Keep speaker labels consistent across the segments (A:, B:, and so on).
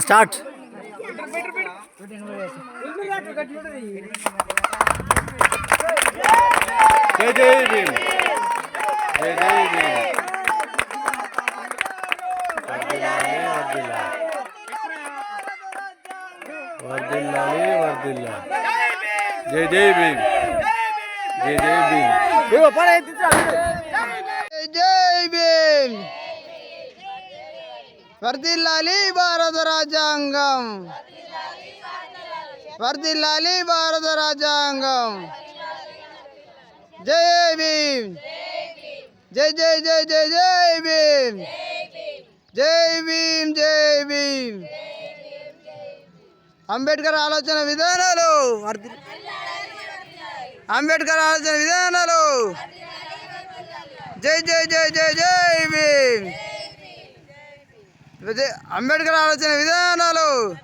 A: Start జై జై భీమ్ జై జై భీమ్ వర్ధిల్లాలి వర్ధిల్లాలి వర్ధిల్లాలి జై జై భీమ్ జై జై భీమ్
B: జై భీమ్ వర్దిల్లాలి భారత రాజ్యాంగం. వర్దిల్లాలి భారత రాజ్యాంగం. జై భీమ్. జై జై జై జై జై భీమ్. జై భీమ్ జై భీమ్. అంబేద్కర్ ఆలోచన విధానాలు అంబేద్కర్ ఆలోచన విధానాలు. జై జై జై జై జై భీమ్. అంబేద్కర్ ఆలోచన విధానాలు.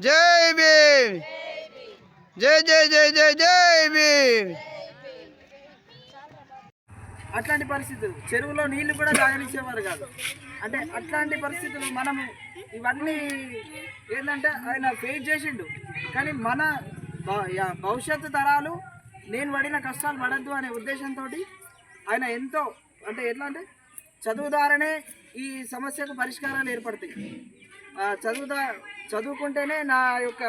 B: జై భీమ్. జై జై జై జై జై భీమ్.
C: అట్లాంటి పరిస్థితులు. చెరువులో నీళ్ళు కూడా తాగనిచ్చేవారు కాదు. అంటే అట్లాంటి పరిస్థితులు మనము ఇవన్నీ ఏంటంటే ఆయన ఫేస్ చేసిండు. కానీ మన భవిష్యత్తు తరాలు నేను పడిన కష్టాలు పడద్దు అనే ఉద్దేశంతో ఆయన ఎంతో అంటే ఎట్లా అంటే చదువు ద్వారానే ఈ సమస్యకు పరిష్కారాలు ఏర్పడతాయి. చదువుదా చదువుకుంటేనే నా యొక్క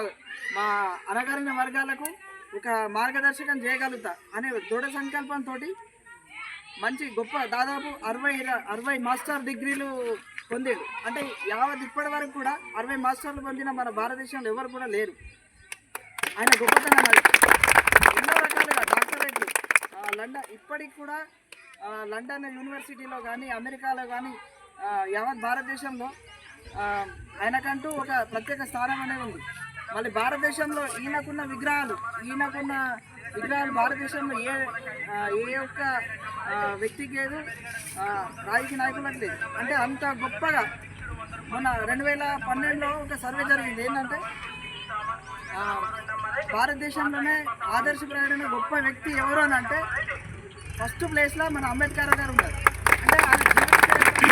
C: మా అనగారిన వర్గాలకు ఒక మార్గదర్శకం చేయగలుగుతా అనే దృఢ సంకల్పంతో మంచి గొప్ప దాదాపు అరవై అరవై మాస్టర్ డిగ్రీలు పొందాడు. అంటే యావత్ ఇప్పటి వరకు కూడా అరవై మాస్టర్లు పొందిన మన భారతదేశంలో ఎవరు కూడా లేరు. ఆయన గొప్పతనం ఎన్నో రకాలుగా డాక్టరేట్లు లండన్ ఇప్పటికి కూడా లండన్ యూనివర్సిటీలో కానీ అమెరికాలో కానీ యావత్ భారతదేశంలో ఆయనకంటూ ఒక ప్రత్యేక స్థానం అనేది ఉంది. మళ్ళీ భారతదేశంలో ఈయనకున్న విగ్రహాలు ఈయనకున్న విగ్రహాలు భారతదేశంలో ఏ ఏ ఒక్క వ్యక్తికి లేదు రాజకీయ నాయకులకు లేదు. అంటే అంత గొప్పగా మొన్న రెండు వేల పన్నెండులో ఒక సర్వే జరిగింది. ఏంటంటే భారతదేశంలోనే ఆదర్శప్రాయుడైన గొప్ప వ్యక్తి ఎవరు అని అంటే ఫస్ట్ ప్లేస్లో మన అంబేద్కర్ గారు ఉన్నారు. అంటే అందరికీ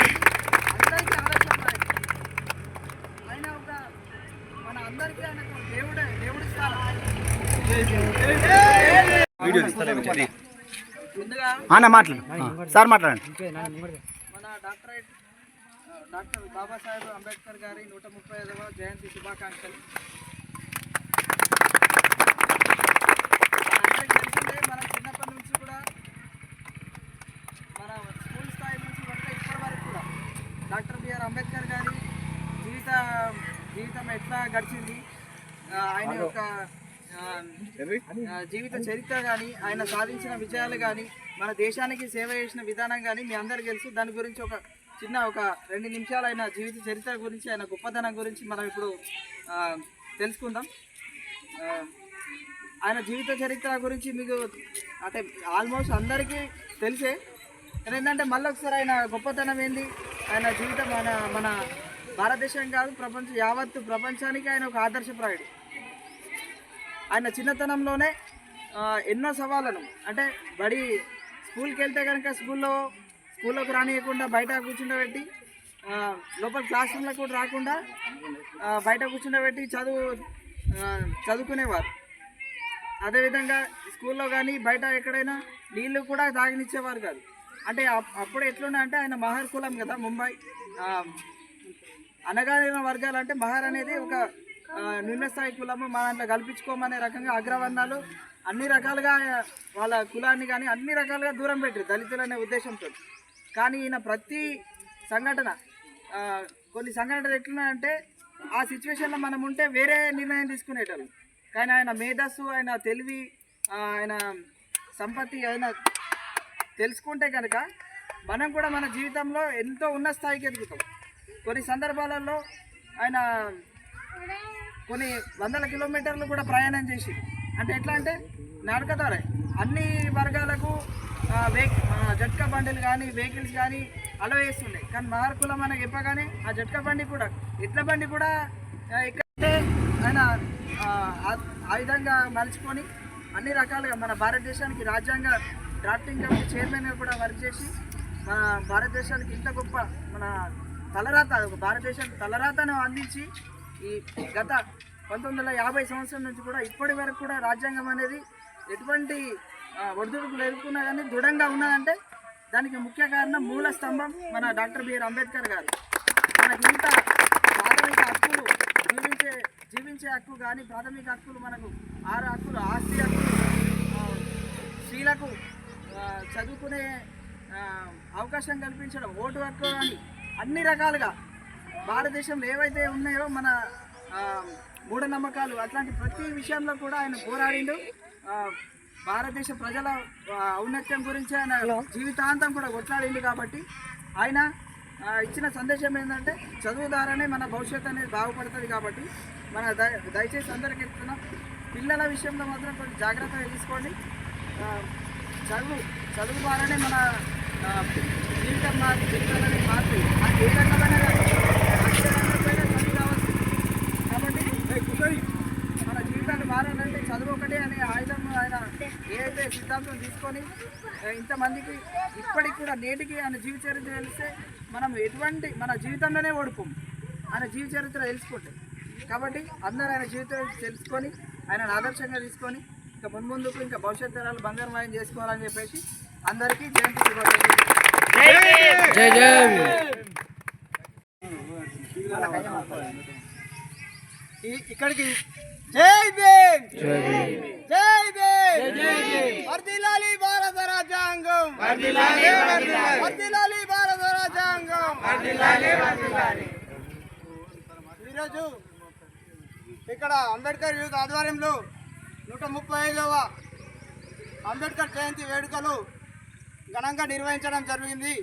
C: ఆయన ఒక మన అందరికీ ఆయన ఒక దేవుడే దేవుడి స్థానం
A: మాట్లాడు సార్ మాట్లాడండి.
C: మన డాక్టరేట్ డాక్టర్ బాబాసాహెబ్ అంబేద్కర్ గారి నూట ముప్పై ఐదవ జయంతి శుభాకాంక్షలు మనందరికీ తెలిసిందే మనం చిన్నప్పటి నుంచి కూడా మన స్కూల్ స్థాయి నుంచి పడితే ఇప్పటి వరకు కూడా డాక్టర్ బిఆర్ అంబేద్కర్ గారి జీవిత జీవితం ఎట్లా గడిచింది? ఆయన యొక్క జీవిత చరిత్ర కానీ ఆయన సాధించిన విజయాలు కానీ మన దేశానికి సేవ చేసిన విధానం కానీ మీ అందరికీ తెలుసు. దాని గురించి ఒక చిన్న ఒక రెండు నిమిషాలు ఆయన జీవిత చరిత్ర గురించి ఆయన గొప్పతనం గురించి మనం ఇప్పుడు తెలుసుకుందాం. ఆయన జీవిత చరిత్ర గురించి మీకు అంటే ఆల్మోస్ట్ అందరికీ తెలిసే. ఏంటంటే మళ్ళీ ఒకసారి ఆయన గొప్పతనం ఏంది? ఆయన జీవితం మన మన భారతదేశం కాదు ప్రపంచం యావత్తు ప్రపంచానికి ఆయన ఒక ఆదర్శప్రాయుడు ఆయన చిన్నతనంలోనే ఎన్నో సవాళ్ళను అంటే బడి స్కూల్కి వెళ్తే కనుక స్కూల్లో స్కూల్లోకి రానియకుండా బయట కూర్చుండబెట్టి లోపల క్లాస్ రూమ్లో కూడా రాకుండా బయట కూర్చుండబెట్టి చదువు చదువుకునేవారు. అదేవిధంగా స్కూల్లో కానీ బయట ఎక్కడైనా నీళ్ళు కూడా తాగనిచ్చేవారు కాదు. అంటే అప్పుడు ఎట్లున్నా అంటే ఆయన మహర్ కులం కదా ముంబై. ఆ, అనగారిన వర్గాలు అంటే మహర్ అనేది ఒక ఆ, కులము. మా దాంట్లో కల్పించుకోమనే రకంగా అగ్రవర్ణాలు అన్ని రకాలుగా వాళ్ళ కులాన్ని కానీ అన్ని రకాలుగా దూరం పెట్టారు దళితులనే ఉద్దేశంతో. కానీ ఈయన ప్రతి సంఘటన కొన్ని సంఘటనలు ఎట్లున్నాయంటే ఆ సిచ్యువేషన్లో మనం ఉంటే వేరే నిర్ణయం తీసుకునేటోళ్ళు. కానీ ఆయన మేధస్సు ఆయన తెలివి ఆయన సంపత్తి ఆయన తెలుసుకుంటే కనుక మనం కూడా మన జీవితంలో ఎంతో ఉన్న స్థాయికి ఎదుగుతాం. కొన్ని సందర్భాలలో ఆయన కొన్ని వందల కిలోమీటర్లు కూడా ప్రయాణం చేసి అంటే ఎట్లా అంటే నడక ద్వారా అన్ని వర్గాలకు ఆ, వెహి జట్కా బండిలు కానీ వెహికల్స్ కానీ అలవ వేస్తుండే కానీ మార్కుల అని చెప్పగానే ఆ జట్కా బండి కూడా ఎట్ల బండి కూడా ఎక్కడంటే ఆయన ఆ విధంగా మలుచుకొని అన్ని రకాలుగా మన భారతదేశానికి రాజ్యాంగ డ్రాఫ్టింగ్ కమిటీ చైర్మన్గా కూడా వర్క్ చేసి మన భారతదేశానికి ఇంత గొప్ప మన తలరాత ఒక భారతదేశానికి తలరాతను అందించి ఈ గత పంతొమ్మిది వందల యాభై సంవత్సరం నుంచి కూడా ఇప్పటి వరకు కూడా రాజ్యాంగం అనేది ఎటువంటి ఒడిదుడుకులు ఎదుర్కొన్నా కానీ దృఢంగా ఉన్నదంటే దానికి ముఖ్య కారణం మూల స్తంభం మన డాక్టర్ బిఆర్ అంబేద్కర్ గారు. మనకి ఇంత ప్రాథమిక హక్కులు జీవించే జీవించే హక్కు కానీ ప్రాథమిక హక్కులు మనకు ఆరు హక్కులు ఆస్తి హక్కులు స్త్రీలకు చదువుకునే అవకాశం కల్పించడం ఓటు హక్కు కానీ అన్ని రకాలుగా భారతదేశంలో ఏవైతే ఉన్నాయో మన మూఢనమ్మకాలు అట్లాంటి ప్రతి విషయంలో కూడా ఆయన పోరాడిండు. భారతదేశ ప్రజల ఔన్నత్యం గురించి ఆయన జీవితాంతం కూడా కొట్లాడిండు కాబట్టి ఆయన ఇచ్చిన సందేశం ఏంటంటే చదువు ద్వారానే మన భవిష్యత్తు అనేది బాగుపడుతుంది కాబట్టి మన దయ దయచేసి అందరికీ చెప్తున్నాం. పిల్లల విషయంలో మాత్రం కొంచెం జాగ్రత్తగా తీసుకోండి. చదువు చదువు ద్వారానే మన జీవితం మార్పు జీవితం అనేది మారుతుంది అది ఏ రకమైన చదువు కాబట్టి మన జీవితాన్ని మారాలంటే చదువు ఒకటే అనే ఆయుధం ఆయన ఏదైతే సిద్ధాంతం తీసుకొని ఇంతమందికి ఇప్పటికి కూడా నేటికి ఆయన జీవచరిత్ర తెలిస్తే మనం ఎటువంటి మన జీవితంలోనే ఓడిపోం ఆయన జీవ చరిత్ర తెలుసుకుంటే కాబట్టి అందరూ ఆయన జీవిత తెలుసుకొని ఆయన ఆదర్శంగా తీసుకొని ఇంకా మున్ముందుకు ఇంకా భవిష్యత్ తరాలు బంగారమయం చేసుకోవాలని చెప్పేసి అందరికీ జయంతి.
A: జై జై
C: ఇక్కడికి
A: జై భీమ్!
C: జై భీమ్! వర్ధిల్లాలి భారత రాజ్యాంగం! వర్ధిల్లాలి భారత రాజ్యాంగం! ఈరోజు ఇక్కడ అంబేద్కర్ యూత్ ఆధ్వర్యంలో నూట ముప్పై ఐదవ అంబేద్కర్ జయంతి వేడుకలు ఘనంగా నిర్వహించడం జరిగింది.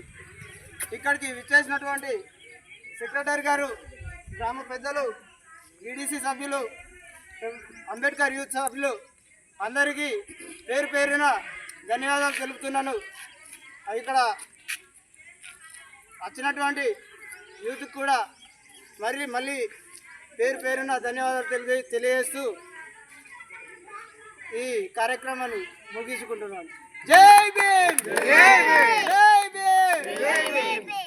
C: ఇక్కడికి విచ్చేసినటువంటి సెక్రటరీ గారు గ్రామ పెద్దలు ఈడీసీ సభ్యులు అంబేద్కర్ యూత్ సభ్యులు అందరికీ పేరు పేరున ధన్యవాదాలు తెలుపుతున్నాను. ఇక్కడ వచ్చినటువంటి యూత్కి కూడా మరి మళ్ళీ పేరు పేరున ధన్యవాదాలు తెలియ తెలియజేస్తూ ఈ కార్యక్రమాన్ని ముగించుకుంటున్నాను. జై భీమ్! జై భీమ్! జై భీమ్!